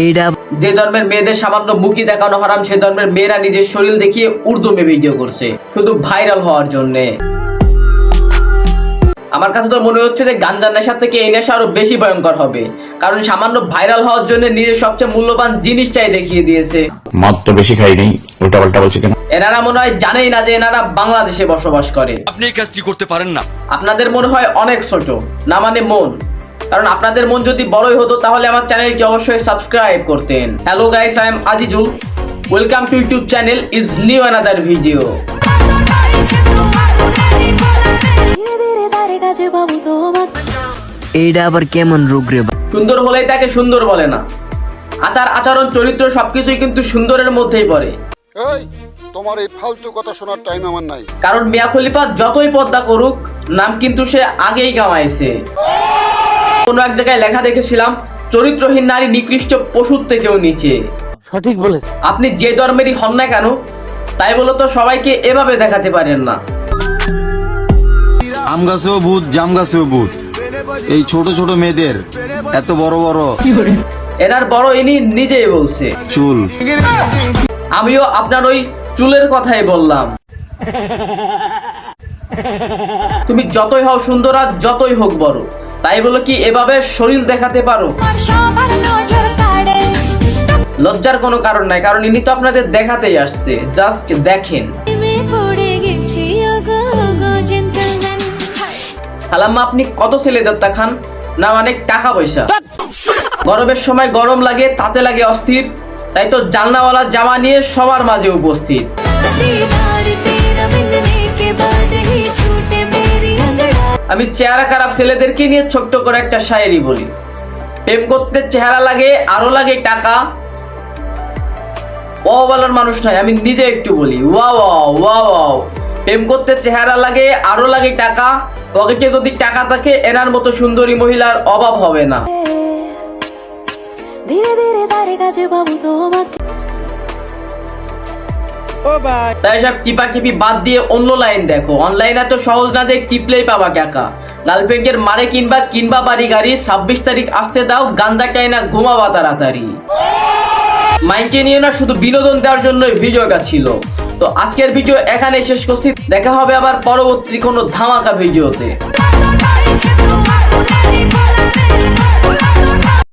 এইটা যে ধর্মের মেয়েদের সামান্য মুখি দেখানো হারাম সে ধর্মের মেয়েরা নিজের শরীর দেখিয়ে উর্দু মে ভিডিও করছে শুধু ভাইরাল হওয়ার জন্যে। আমার কাছে তো মনে হচ্ছে যে গাঞ্জার নেশার থেকে এই নেশা আরও বেশি ভয়ঙ্কর হবে কারণ সামান্য ভাইরাল হওয়ার জন্য নিজের সবচেয়ে মূল্যবান জিনিস চাই দেখিয়ে দিয়েছে। মদ তো বেশি খাইনি উল্টা পাল্টা বলছে কেন? এনারা মনে হয় জানেই না যে এনারা বাংলাদেশে বসবাস করে। আপনি এই কাজটি করতে পারেন না। আপনাদের মনে হয় অনেক ছোট না মানে মন। কারণ আপনাদের মন যদি বড়ই হতো তাহলে আমার চ্যানেলটি অবশ্যই সাবস্ক্রাইব করতেন। Hello guys I'm Azizul. Welcome to YouTube channel is new another video এইটা আবার কেমন রোগ রে সুন্দর হলেই তাকে সুন্দর বলে না। আচার আচরণ চরিত্র সবকিছুই কিন্তু সুন্দরের মধ্যেই পড়ে। এই তোমার এই ফালতু কথা শোনার টাইম আমার নাই। কারণ মিয়া খলিফা যতই পদ্মা করুক নাম কিন্তু সে আগেই কামাইছে। কোনো এক জায়গায় লেখা দেখেছিলাম চরিত্রহীন নারী নিকৃষ্ট পশুর থেকেও নিচে। সঠিক বলে আপনি যে ধর্মেরই হন না কেন তাই বলে তো সবাইকে এভাবে দেখাতে পারেন না। আম গাছেও ভূত জাম গাছেও ভূত। এই ছোট ছোট মেয়েদের এত বড় বড়। এনার বড় ইনি নিজেই বলছে। চুল। আমিও আপনার ওই চুলের কথাই বললাম। তুমি যতই হও সুন্দর আর যতই হোক বড়। তাই বলে কি, এভাবে শরীর দেখাতে পারো। লজ্জার কোনো কারণ নাই, কারণ ইনি তো আপনাদের দেখাতেই আসছে জাস্ট দেখেন। খালাম্মা, আপনি কত ছেলে দত্তা খান? না, অনেক টাকা পয়সা। গরমের সময় গরম লাগে, তাতে লাগে অস্থির। তাই তো জালনাওয়ালা জামা নিয়ে সবার মাঝে উপস্থিত। আমি চেহারা খারাপ ছেলেদেরকে নিয়ে ছোট্ট করে একটা শায়েরি বলি। প্রেম করতে চেহারা লাগে, আরও লাগে টাকা। ও বলার মানুষ নয়, আমি নিজে একটু বলি। ওয়া ওয়া ওয়াও প্রেম করতে চেহারা লাগে, আরও লাগে টাকা। পকেটে যদি টাকা থাকে, এনার মতো সুন্দরী মহিলার অভাব হবে না। ধীরে ধীরে তারে কাছে বাবু তোমাকে। তাই সব টিপা টিপি বাদ দিয়ে অন্য লাইন দেখো। অনলাইন এত সহজ না যে টিপলেই পাবা মারে কিনবা কিনবা বাড়ি গাড়ি, ছাব্বিশ তারিখ আসতে দাও, গাঞ্জা খাই না, ঘুমাবা তাড়াতাড়ি। মাইকে নিয়ে না শুধু বিনোদন দেওয়ার জন্য ভিডিওটা ছিল তো আজকের ভিডিও এখানে শেষ করছি। দেখা হবে আবার পরবর্তী কোনো ধামাকা ভিডিওতে।